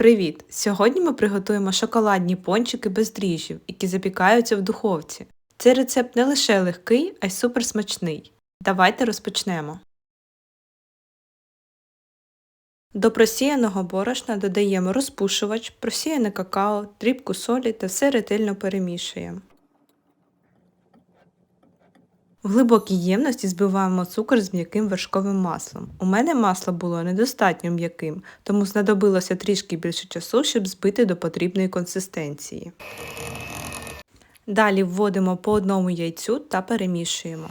Привіт! Сьогодні ми приготуємо шоколадні пончики без дріжджів, які запікаються в духовці. Цей рецепт не лише легкий, а й суперсмачний. Давайте розпочнемо. До просіяного борошна додаємо розпушувач, просіяне какао, дрібку солі та все ретельно перемішуємо. В глибокій ємності збиваємо цукор з м'яким вершковим маслом. У мене масло було недостатньо м'яким, тому знадобилося трішки більше часу, щоб збити до потрібної консистенції. Далі вводимо по одному яйцю та перемішуємо.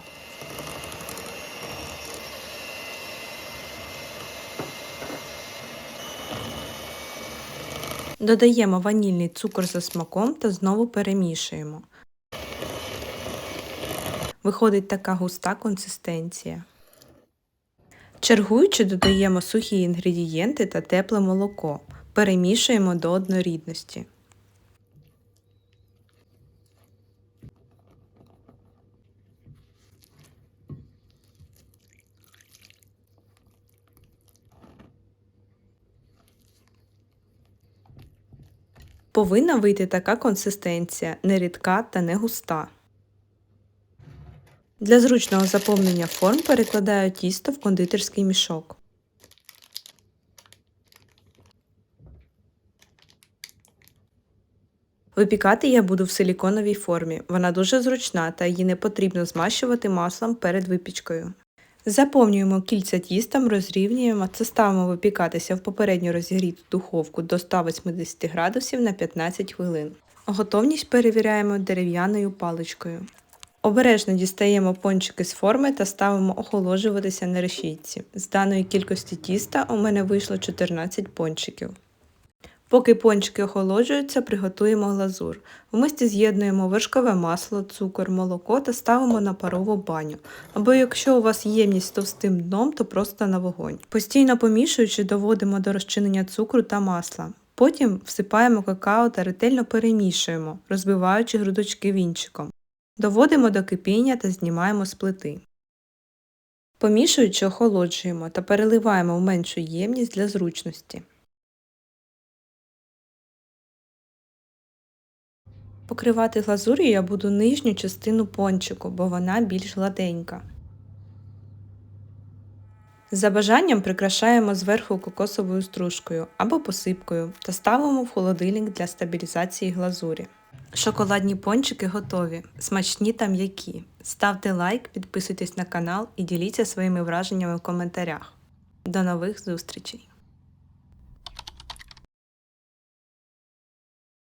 Додаємо ванільний цукор за смаком та знову перемішуємо. Виходить така густа консистенція. Чергуючи додаємо сухі інгредієнти та тепле молоко. Перемішуємо до однорідності. Повинна вийти така консистенція, не рідка та не густа. Для зручного заповнення форм перекладаю тісто в кондитерський мішок. Випікати я буду в силіконовій формі. Вона дуже зручна та її не потрібно змащувати маслом перед випічкою. Заповнюємо кільця тістом, розрівнюємо це ставимо випікатися в попередньо розігріту духовку до 180 градусів на 15 хвилин. Готовність перевіряємо дерев'яною паличкою. Обережно дістаємо пончики з форми та ставимо охолоджуватися на решітці. З даної кількості тіста у мене вийшло 14 пончиків. Поки пончики охолоджуються, приготуємо глазур. В мисті з'єднуємо вершкове масло, цукор, молоко та ставимо на парову баню. Або якщо у вас ємність з товстим дном, то просто на вогонь. Постійно помішуючи, доводимо до розчинення цукру та масла. Потім всипаємо какао та ретельно перемішуємо, розбиваючи грудочки вінчиком. Доводимо до кипіння та знімаємо з плити. Помішуючи, охолоджуємо та переливаємо в меншу ємність для зручності. Покривати глазур'ю я буду нижню частину пончику, бо вона більш гладенька. За бажанням прикрашаємо зверху кокосовою стружкою або посипкою та ставимо в холодильник для стабілізації глазурі. Шоколадні пончики готові, смачні та м'які. Ставте лайк, підписуйтесь на канал і діліться своїми враженнями в коментарях. До нових зустрічей!